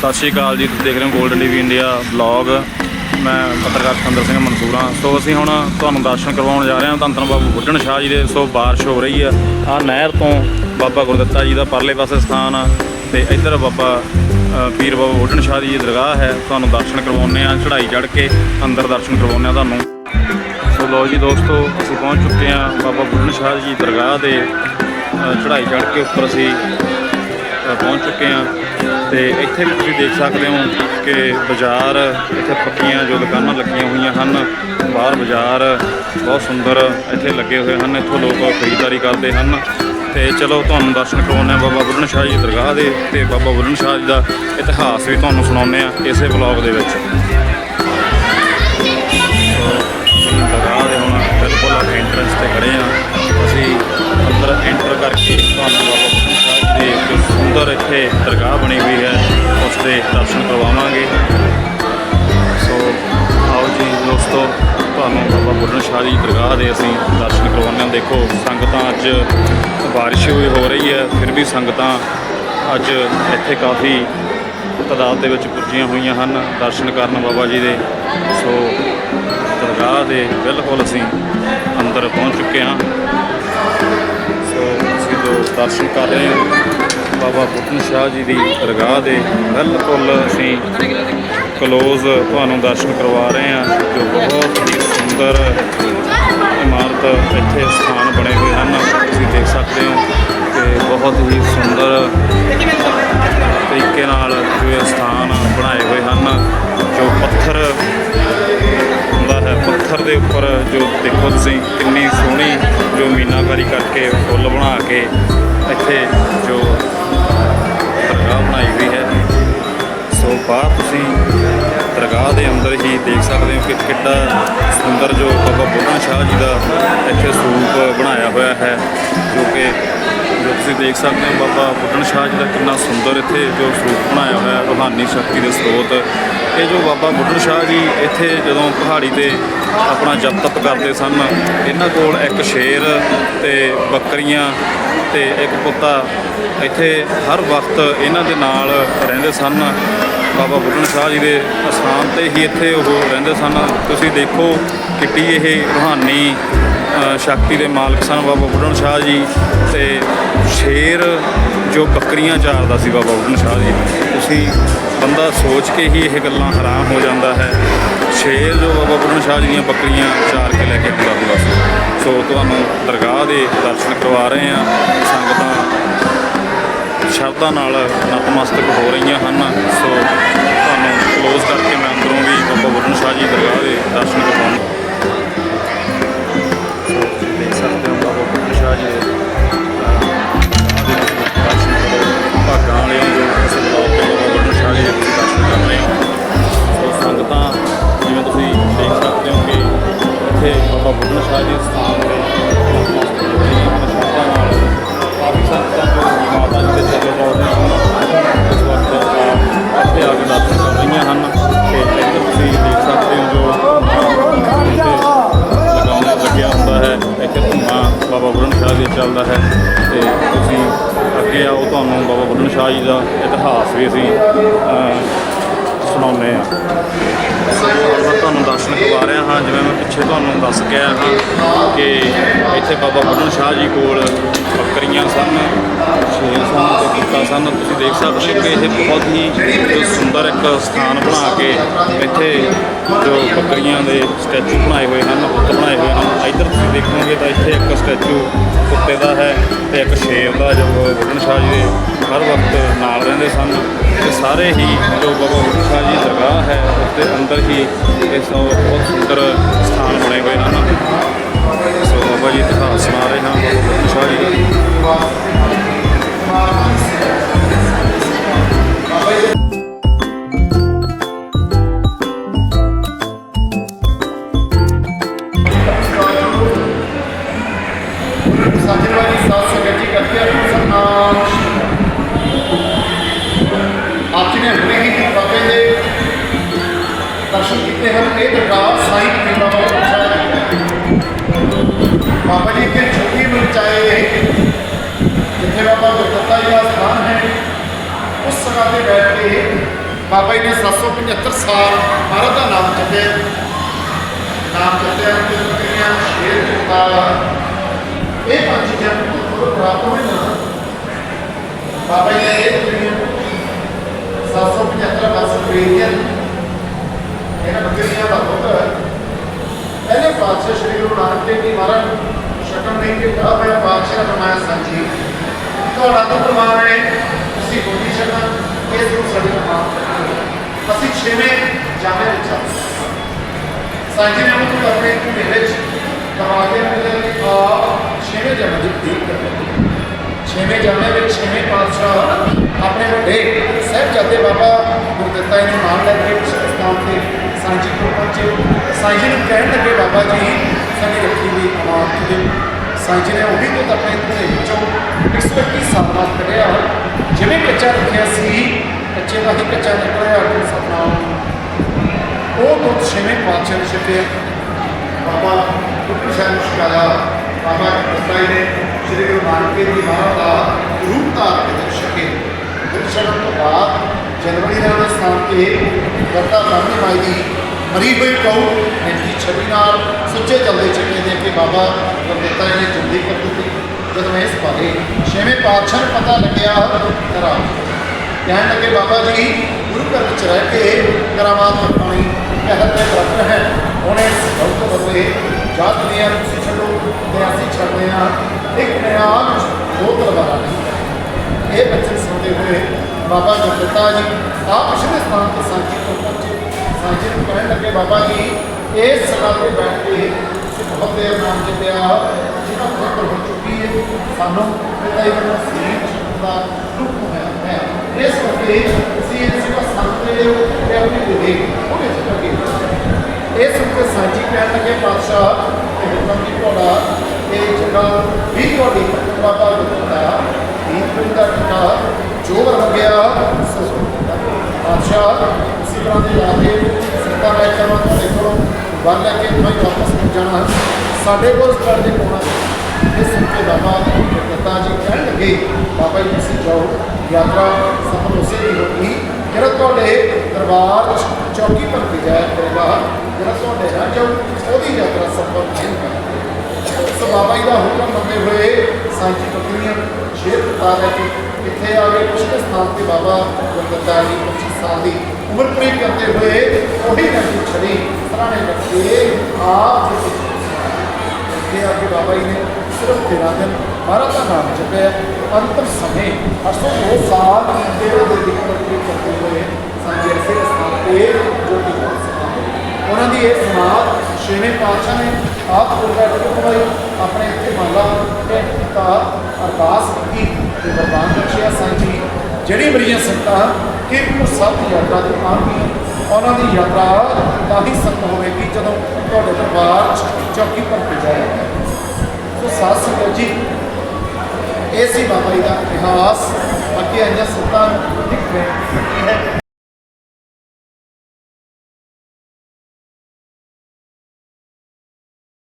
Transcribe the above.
ਸਤਿ ਸ਼੍ਰੀ ਅਕਾਲ ਜੀ ਤੁਸੀਂ ਦੇਖ ਰਹੇ ਹੋ 골ਡਨ ਟੀਵੀ ਇੰਡੀਆ ਬਲੌਗ ਮੈਂ ਪੱਤਰਕਾਰ ਖੰਦਰ ਸਿੰਘ ਮਨਸੂਰਾ ਸੋ ਅਸੀਂ ਹੁਣ ਤੁਹਾਨੂੰ ਦਰਸ਼ਨ ਕਰਵਾਉਣ ਜਾ ਰਹੇ ਹਾਂ। ਧੰਨ ਧੰਨ ਬਾਬਾ ਬੁੱਢਣ ਸ਼ਾਹ ਜੀ ਦੇ। ਸੋ ਬਾਰਿਸ਼ ਹੋ ਰਹੀ ਆ ਆ ਨਹਿਰ ਤੋਂ ਬਾਬਾ ਗੁਰਦੱਤਾ ਜੀ ਦਾ ਪਰਲੇ ਪਾਸੇ ਸਥਾਨ ਆ ਤੇ ਇੱਧਰ ਬਾਬਾ ਅ, ਪੀਰ ਬਾਬਾ ਬੁੱਢਣ ਸ਼ਾਹ ਦੀ ਦਰਗਾਹ ਹੈ। ਤੁਹਾਨੂੰ ਦਰਸ਼ਨ ਕਰਵਾਉਂਦੇ ਆ ਚੜ੍ਹਾਈ ਚੜ੍ਹ ਕੇ ਅੰਦਰ ਦਰਸ਼ਨ ਕਰਵਾਉਂਦੇ ਆ ਤੁਹਾਨੂੰ। ਸੋ ਲੋ ਜੀ ਦੋਸਤੋ ਅਸੀਂ ਪਹੁੰਚ ਚੁੱਕੇ ਹਾਂ ਬਾਬਾ ਬੁੱਢਣ ਸ਼ਾਹ ਜੀ ਦਰਗਾਹ ਦੇ ਚੜ੍ਹਾਈ ਚੜ੍ਹ ਕੇ ਉੱਪਰ ਅਸੀਂ ਪਹੁੰਚ ਚੁੱਕੇ ਹਾਂ। ਤੇ ਇੱਥੇ ਵੀ ਤੁਸੀਂ ਦੇਖ ਸਕਦੇ ਹੋ ਕਿ ਬਾਜ਼ਾਰ, ਇੱਥੇ ਪੱਕੀਆਂ ਜੋ ਦੁਕਾਨਾਂ ਲੱਗੀਆਂ ਹੋਈਆਂ ਹਨ, ਬਾਹਰ ਬਾਜ਼ਾਰ ਬਹੁਤ ਸੁੰਦਰ ਇੱਥੇ ਲੱਗੇ ਹੋਏ ਹਨ। ਇੱਥੋਂ ਲੋਕ ਖਰੀਦਦਾਰੀ ਕਰਦੇ ਹਨ। ਤੇ ਚਲੋ ਤੁਹਾਨੂੰ ਦਰਸ਼ਨ ਕਰਵਾਉਂਦੇ ਹਾਂ ਬਾਬਾ ਬੁੱਢਣ ਸ਼ਾਹ ਜੀ ਦਰਗਾਹ ਦੇ ਤੇ ਬਾਬਾ ਬੁੱਢਣ ਸ਼ਾਹ ਜੀ ਦਾ ਇਤਿਹਾਸ ਵੀ ਤੁਹਾਨੂੰ ਸੁਣਾਉਂਦੇ ਆ ਇਸੇ ਵਲੌਗ ਦੇ ਵਿੱਚ। ਦੋਸਤੋ ਤੁਹਾਨੂੰ ਬਾਬਾ ਬੁੱਢਣ ਸ਼ਾਹ ਜੀ ਦੀ ਦਰਗਾਹ ਦੇ ਅਸੀਂ ਦਰਸ਼ਨ ਕਰਵਾਉਂਦੇ ਹਾਂ। ਦੇਖੋ, ਸੰਗਤਾਂ ਅੱਜ ਬਾਰਿਸ਼ ਹੋਈ ਹੋ ਰਹੀ ਹੈ, ਫਿਰ ਵੀ ਸੰਗਤਾਂ ਅੱਜ ਇੱਥੇ ਕਾਫੀ ਤਾਦਾਦ ਦੇ ਵਿੱਚ ਪੁੱਜੀਆਂ ਹੋਈਆਂ ਹਨ, ਦਰਸ਼ਨ ਕਰਨ ਬਾਬਾ ਜੀ ਦੇ। ਸੋ ਦਰਗਾਹ ਦੇ ਬਿਲਕੁਲ ਅਸੀਂ ਅੰਦਰ ਪਹੁੰਚ ਚੁੱਕੇ ਹਾਂ। ਸੋ ਅਸੀਂ ਜੋ ਦਰਸ਼ਨ ਕਰ ਰਹੇ ਹਾਂ, ਬਾਬਾ ਬੁੱਢਨ ਸ਼ਾਹ ਜੀ ਦੀ ਦਰਗਾਹ ਦੇ ਬਿਲਕੁਲ ਅਸੀਂ ਕਲੋਜ਼ ਤੁਹਾਨੂੰ ਦਰਸ਼ਨ ਕਰਵਾ ਰਹੇ ਹਾਂ। ਜੋ ਬਹੁਤ ਹੀ ਸੁੰਦਰ ਇਮਾਰਤ ਇੱਥੇ ਸਥਾਨ ਬਣੇ ਹੋਏ ਹਨ, ਤੁਸੀਂ ਦੇਖ ਸਕਦੇ ਹੋ। ਕਿ ਬਹੁਤ ਹੀ ਸੁੰਦਰ ਤਰੀਕੇ ਨਾਲ ਜੋ ਇਹ ਸਥਾਨ ਬਣਾਏ ਹੋਏ ਹਨ, ਜੋ ਪੱਥਰ ਹੁੰਦਾ ਹੈ। ਪੱਥਰ ਦੇ ਉੱਪਰ ਜੋ ਦੇਖੋ ਤੁਸੀਂ, ਕਿੰਨੀ ਸੋਹਣੀ ਜੋ ਮੀਨਾਕਾਰੀ ਕਰਕੇ ਫੁੱਲ ਬਣਾ ਕੇ ਇੱਥੇ ਜੋ ਦਰਗਾਹ ਬਣਾਈ ਹੋਈ ਹੈ। ਸੋ ਬਾਹਰ ਤੁਸੀਂ ਦਰਗਾਹ ਦੇ ਅੰਦਰ ਹੀ ਦੇਖ ਸਕਦੇ ਹੋ ਕਿ ਕਿੱਡਾ ਸੁੰਦਰ ਜੋ ਬਾਬਾ ਬੁੱਢਾ ਸ਼ਾਹ ਜੀ ਦਾ ਇੱਥੇ ਸਰੂਪ ਬਣਾਇਆ ਹੋਇਆ ਹੈ, ਜੋ ਕਿ ਜੋ ਤੁਸੀਂ ਦੇਖ ਸਕਦੇ ਹੋ ਬਾਬਾ ਬੁੱਢਣ ਸ਼ਾਹ ਜੀ ਦਾ ਕਿੰਨਾ ਸੁੰਦਰ ਇੱਥੇ ਜੋ ਸਰੂਪ ਬਣਾਇਆ ਹੋਇਆ ਹੈ, ਰੂਹਾਨੀ ਸ਼ਕਤੀ ਦੇ ਸਰੋਤ। ਇਹ ਜੋ ਬਾਬਾ ਬੁੱਢਣ ਸ਼ਾਹ ਜੀ ਇੱਥੇ ਜਦੋਂ ਪਹਾੜੀ ਤੇ ਆਪਣਾ ਜਪ ਤਪ ਕਰਦੇ ਸਨ, ਇਹਨਾਂ ਕੋਲ ਇੱਕ ਸ਼ੇਰ ਤੇ ਬੱਕਰੀਆਂ ਤੇ ਇੱਕ ਕੁੱਤਾ ਇੱਥੇ ਹਰ ਵਕਤ ਇਹਨਾਂ ਦੇ ਨਾਲ ਰਹਿੰਦੇ ਸਨ। ਬਾਬਾ ਬੁੱਢਣ ਸ਼ਾਹ ਜੀ ਦੇ ਅਸਥਾਨ ਤੇ ਹੀ ਇੱਥੇ ਉਹ ਰਹਿੰਦੇ ਸਨ। ਤੁਸੀਂ ਦੇਖੋ ਕਿੱਡੀ ਇਹ ਰੂਹਾਨੀ ਸ਼ਕਤੀ ਦੇ ਮਾਲਕ ਸਨ ਬਾਬਾ ਬੁੱਢਣ ਸ਼ਾਹ ਜੀ ਤੇ ਸ਼ੇਰ ਜੋ ਬੱਕਰੀਆਂ ਚਾਰਦਾ ਸੀ ਬਾਬਾ ਬੁੱਢਣ ਸ਼ਾਹ ਜੀ ਤੁਸੀਂ ਬੰਦਾ ਸੋਚ ਕੇ ਹੀ ਇਹ ਗੱਲਾਂ ਹੈਰਾਨ ਹੋ ਜਾਂਦਾ ਹੈ। ਸ਼ੇਰ ਜੋ ਬਾਬਾ ਬੁੱਢਣ ਸ਼ਾਹ ਜੀ ਦੀਆਂ ਬੱਕਰੀਆਂ ਚਾਰ ਕੇ ਲੈ ਕੇ ਆਉਂਦਾ ਹੁੰਦਾ ਸੀ। ਸੋ ਤੁਹਾਨੂੰ ਦਰਗਾਹ ਦੇ ਦਰਸ਼ਨ ਕਰਵਾ ਰਹੇ ਹਾਂ। ਸੰਗਤਾਂ ਸ਼ਬਦਾਂ ਨਾਲ ਨਤਮਸਤਕ ਹੋ ਰਹੀਆਂ ਹਨ। ਸੋ ਤੁਹਾਨੂੰ ਕਲੋਜ਼ ਕਰਕੇ ਮੈਂ ਅੰਦਰੋਂ ਵੀ ਬਾਬਾ ਬੁੱਢਣ ਸ਼ਾਹ ਜੀ ਦਰਗਾਹ ਦੇ ਦਰਸ਼ਨ ਕਰਵਾਉਣ ਸੋ ਚੱਲਦਾ ਹੈ ਤੇ ਤੁਸੀਂ ਅੱਗੇ ਆਓ ਤੁਹਾਨੂੰ ਬਾਬਾ ਬੁੱਢਣ ਸ਼ਾਹ ਜੀ ਦਾ ਇਤਿਹਾਸ ਵੀ ਅਸੀਂ ਸੁਣਾਉਂਦੇ ਆ ਮੈਂ ਤੁਹਾਨੂੰ ਦਰਸ਼ਨ ਕਰਵਾ ਰਿਹਾ ਹਾਂ, ਜਿਵੇਂ ਮੈਂ ਪਿੱਛੇ ਤੁਹਾਨੂੰ ਦੱਸ ਕੇ ਆਇਆ ਹਾਂ ਕਿ ਇੱਥੇ ਬਾਬਾ ਬੁੱਢਣ ਸ਼ਾਹ ਜੀ ਕੋਲ ਬੱਕਰੀਆਂ ਸਨ ਸ਼ੇਰ ਸਨ ਤੇ ਕੁੱਤਾ ਸਨ। ਤੁਸੀਂ ਦੇਖ ਸਕਦੇ ਹੋ ਕਿ ਇਹ ਬਹੁਤ ਹੀ ਸੁੰਦਰ ਇੱਕ ਸਥਾਨ ਬਣਾ ਕੇ ਇੱਥੇ ਜੋ ਬੱਕਰੀਆਂ ਦੇ ਸਟੈਚੂ ਬਣਾਏ ਹੋਏ ਹਨ ਬੁੱਤ ਬਣਾਏ ਹੋਏ ਹਨ। ਇੱਧਰ ਤੁਸੀਂ ਦੇਖੋਗੇ ਤਾਂ ਇੱਥੇ ਇੱਕ ਸਟੈਚੂ ਕੁੱਤੇ ਦਾ ਹੈ ਤੇ ਇੱਕ ਸ਼ੇਰ ਦਾ, ਜੋ ਗੁਰਨ ਸ਼ਾਹ ਜੀ ਦੇ ਹਰ ਵਕਤ ਨਾਲ ਰਹਿੰਦੇ ਸਨ। ਤੇ ਸਾਰੇ ਹੀ ਜੋ ਬਾਬਾ ਬੁੱਢਣ ਸ਼ਾਹ ਜੀ ਦਰਗਾਹ ਹੈ, ਉਸ ਦੇ ਅੰਦਰ ਹੀ ਇਹ ਬਹੁਤ ਸੁੰਦਰ ਸਥਾਨ ਬਣੇ ਹੋਏ ਹਨ। ਸੋ ਬਾਬਾ ਜੀ ਇਤਿਹਾਸ ਸੁਣਾ ਰਹੇ ਹਾਂ, ਬਾਬਾ ਬੁੱਢਣ ਸ਼ਾਹ ਜੀ ਦਾ। ਬਾਬਾ ਜੀ ਦਾ ਸਥਾਨ ਹੈ ਉਸ ਨੇ 775 ਸਾਲ ਮਹਾਰਾਜ ਦਾ ਨਾਮ ਜਪਿਆ ਨਾਮ ਜਪਿਆ ਤੇ ਦੁਨੀਆ ਸ਼ੇਰ ਦਿੱਤਾ ਇਹ ਪੰਜ ਚੀਜ਼ਾਂ ਨੂੰ ਪ੍ਰਾਪਤ ਹੋਣੇ ਨਾ ਬਾਬਾ ਜੀ ਨੇ ਇਹ ਦੁਨੀਆ 775 ਵਰਸ ਕ੍ਰੀਏਸ਼ਨ ਇਹਨਾਂ ਬੱਕਰੀਆਂ ਦਾ ਦੁੱਧ ਪਹਿਲੇ ਪਾਤਸ਼ਾਹ ਸ਼੍ਰੀ ਗੁਰੂ ਨਾਨਕ ਦੇਵ ਜੀ ਮਹਾਰਾਜ ਸ਼ਕਨ ਨਹੀਂ ਕਿ ਕਹਾ ਹੋਇਆ, ਪਾਤਸ਼ਾਹ ਰਮਾਇਆ ਸਾਂਝੀ ਤੁਹਾਡਾ ਦੁੱਧ ਮਾਣ ਹੈ, ਤੁਸੀਂ ਬੋਲੀ ਸ਼ਕਨ ਇਸ ਨੂੰ ਸਾਡੀ ਮਾਂ ਅਸੀਂ ਛੇਵੇਂ ਜਾਮੇ ਵਿੱਚ ਆ ਸਾਂਝੀ ਨੇ ਉਹਨੂੰ ਆਪਣੇ ਢਿੱਡੇ ਵਿੱਚ ਦਬਾ ਕੇ ਮਿਲੇ ਆ ਛੇਵੇਂ ਜਾਮੇ ਦੀ ਦੀਪ ਕਰਦੇ ਛੇਵੇਂ ਜਾਮੇ ਵਿੱਚ ਛੇਵੇਂ ਪਾਤਸ਼ਾਹ ਆਪਣੇ ਵੱਡੇ ਸਾਹਿਬਜ਼ਾਦੇ ਬਾਬਾ ਗੁਰਦਿੱਤਾ ਜੀ ਨੂੰ ਨਾਲ ਲੈ ਕੇ ਉਸ ਸਥਾਨ ਤੇ ਸਾਂਝੀ ਕੋਲ ਪਹੁੰਚੇ ਸਾਂਝੀ ਨੂੰ ਕਹਿਣ ਲੱਗੇ ਬਾਬਾ ਜੀ ਸਾਡੀ ਰੱਖੀ ਦੀ ਅਮਾਨਤ ਦੇ ਸਾਂਝੀ ਨੇ ਉਹ ਵੀ ਦੁੱਧ ਆਪਣੇ ਘਰੇ ਵਿੱਚੋਂ 121 ਸਾਲ ਬਾਅਦ ਕੱਢਿਆ ਕੱਚੇ ਦਾ ਹੀ ਕੱਚਾ ਨਿਕਲਿਆ ਕਿ ਸਤਨਾਮ ਉਹ। ਦੁੱਧ ਛੇਵੇਂ ਪਾਤਸ਼ਾਹ ਨੇ ਛਕਿਆ ਬਾਬਾ ਗੁਰੂ ਸਾਹਿਬ ਨੂੰ ਛਕਾਇਆ। ਬਾਬਾ ਗੁਰਦਾਈ ਨੇ ਸ੍ਰੀ ਗੁਰੂ ਨਾਨਕ ਦੇਵ ਜੀ ਮਹਾਰਾਜ ਦਾ ਰੂਪ ਧਾਰ ਕੇ ਦੁੱਧ ਦਰਸ਼ਨ ਤੋਂ ਬਾਅਦ ਜਨਵਰੀ ਦੇ ਵਾਲੇ ਸਥਾਨ ਤੇ ਵਰਤਾ ਬ੍ਰਾਹਮਣੀ ਮਾਈ ਦੀ ਮਰੀ ਹੋਈ ਕਹੂ ਨਿੱਕੀ ਛਵੀ ਨਾਲ ਸੁੱਚੇ ਚੱਲਦੇ ਚੱਲੇ ਦੇ ਕੇ ਬਾਬਾ ਗੁਰਦਿੱਤਾ ਜੀ ਨੇ ਜੁੰਦੀ ਕਰ ਦਿੱਤੀ। ਜਦੋਂ ਇਸ ਬਾਰੇ ਛੇਵੇਂ ਪਾਤਸ਼ਾਹ ਨੂੰ ਪਤਾ ਲੱਗਿਆ ਕਹਿਣ ਲੱਗੇ, ਬਾਬਾ ਜੀ, ਗੁਰੂ ਘਰ ਵਿੱਚ ਰਹਿ ਕੇ ਕਰਾਮਾਤ ਪਾਣੀ ਕਹਿਰ ਦੇ ਬਰਾਬਰ ਹੈ। ਉਹਨੇ ਇਸ ਗਲਤ ਬਦਲੇ ਜਾਤ ਦੁਨੀਆ ਨੂੰ ਤੁਸੀਂ ਛੱਡੋ, ਤੇ ਅਸੀਂ ਛੱਡਦੇ ਹਾਂ। ਇੱਕ ਨਿਆਮ ਦੋ ਤਲਵਾਰਾਂ ਨਹੀਂ। ਇਹ ਬੱਚੇ ਸੁਣਦੇ ਹੋਏ ਬਾਬਾ ਗੁਰਦਿੱਤਾ ਜੀ, ਆਪ ਪਿਛਲੇ ਸਥਾਨ ਤੇ ਸਾਂਝੀ ਤੋਂ ਪਹੁੰਚੇ। ਸਾਂਝੀ ਨੂੰ ਕਹਿਣ ਲੱਗੇ, ਬਾਬਾ ਜੀ ਇਸ ਸਭਾ ਤੇ ਬੈਠ ਕੇ ਤੁਸੀਂ ਬਹੁਤ ਦੇਰ ਨਾਮ ਜਪਿਆ ਜਿਹਨਾਂ ਖਬਰ ਹੋ ਚੁੱਕੀ ਹੈ, ਸਾਨੂੰ ਪਿਤਾ ਜੀ ਦਾ ਸੀਟ ਦਾ ਰੂਪ ਹੋਇਆ ਹੈ। ਇਸ ਕਰਕੇ ਅਸੀਂ ਇਸ ਦਾ ਸੰਤ ਜਿਹੜੇ ਉਹ ਤੇ ਆਪਣੀ ਦੇ ਉਹਦੇ ਚ ਲੱਗੇ ਇਸ ਉੱਤੇ ਸਾਂਝੀ ਕਹਿਣ ਲੱਗੇ ਪਾਤਸ਼ਾਹ ਤੇ ਹੁਕਮ ਦੀ ਘੋੜਾ ਇਹ ਜਗ੍ਹਾ ਵੀ ਤੁਹਾਡੀ ਬਾਬਾ ਗੁਰਦਾ ਦੀਨ ਦਾ ਟਿਕਾ ਜੋ ਲੱਗਿਆ ਪਾਤਸ਼ਾਹ ਉਸੇ ਤਰ੍ਹਾਂ ਦੇ ਲਾਦੇ ਸਰਕਾਰ ਰਾਇ ਕਰਵਾ ਤੁਹਾਡੇ ਕੋਲੋਂ ਬੰਦ ਲੈ ਕੇ ਮੈਂ ਵਾਪਸ ਜਾਣਾ ਸਾਡੇ ਕੋਲ ਸਟਾਰ ਦੇ ਕੋਣਾ ਇਹ ਸੁਣ ਬਾਬਾ ਗੁਰਦਤਾ ਜੀ ਕਹਿਣ ਲੱਗੇ ਬਾਬਾ ਜੀ ਤੁਸੀਂ ਜਾਓ ਯਾਤਰਾ ਸਫਲ ਉਸੇ ਦੀ ਹੋਗੀ ਜਿਹੜਾ ਤੁਹਾਡੇ ਦਰਬਾਰ ਚੌਕੀ ਪਰ ਕੇ ਜਾਇਆ ਕਰੇਗਾ ਜਿਹੜਾ ਤੁਹਾਡੇ ਨਾ ਜਾਊ ਉਹਦੀ ਯਾਤਰਾ ਸਫਲ ਨਹੀਂ ਹੋਵੇਗੀ ਸੋ ਬਾਬਾ ਜੀ ਦਾ ਹੁਕਮ ਮੰਨਦੇ ਹੋਏ ਸਾਂਝੀ ਬੱਕਰੀਆਂ ਸ਼ੇਰ ਪਤਾ ਲੈ ਕੇ ਇੱਥੇ ਆ ਗਏ ਕੁਛ ਸਥਾਨ ਤੇ ਬਾਬਾ ਗੁਰਦਤਾ ਜੀ 25 ਸਾਲ ਦੀ ਉਮਰ ਪੂਰੀ ਕਰਦੇ ਹੋਏ ਉਹੀ ਨਦੀ ਛੜੀ ਸਰਾਣੇ ਬੱਚੇ ਆਪ ਜੀ ਇੱਥੇ ਆ ਕੇ ਬਾਬਾ ਜੀ ਨੇ ਸਿਰਫ 13 ਦਿਨ ਮਹਾਰਾਜ ਦਾ ਨਾਮ ਜਪਿਆ ਅੰਤਮ ਸਮੇਂ 802 ਸਾਲ ਜਿਹੜੇ ਦੇ ਦਿੱਕਤ ਕੀ ਕਰਦੇ ਹੋਏ ਸਾਂਝੇ ਐਸੇ ਸਥਾਨ ਤੇ ਜੋ ਕਿ ਉਹਨਾਂ ਦੀ ਇਹ ਸਮਾਧ ਛੇਵੇਂ ਪਾਤਸ਼ਾਹ ਨੇ ਆਪ ਕੋਲ ਬੈਠ ਕੇ ਆਪਣੇ ਇੱਥੇ ਮਾਲਾ ਤੇ ਕੀਤਾ ਅਰਦਾਸ ਕੀਤੀ ਤੇ ਵਰਦਾਨ ਬਖਸ਼ਿਆ ਸਾਂਝੀ ਜਿਹੜੀ ਮੇਰੀਆਂ ਸੰਤਾਂ ਕਿਰਪੁਰ ਸਾਹਿਬ ਦੀ ਯਾਤਰਾ ਤੇ ਆਉਣਗੀਆਂ। ਉਹਨਾਂ ਦੀ ਯਾਤਰਾ ਤਾਂ ਹੀ ਸਫਲ ਹੋਵੇਗੀ ਜਦੋਂ ਤੁਹਾਡੇ ਦਰਬਾਰ 'ਚ ਚੌਕੀ ਪਰ ਪੁਜਾਇਆ ਸੋ ਸਾਧ ਸੰਗਤ ਜੀ। ਇਹ ਸੀ ਬਾਬਾ ਜੀ ਦਾ ਇਤਿਹਾਸ। ਬਾਕੀ ਅੰਜਾ ਸੰਤਾਂ ਲਿਖ ਰਹੇ ਹੈ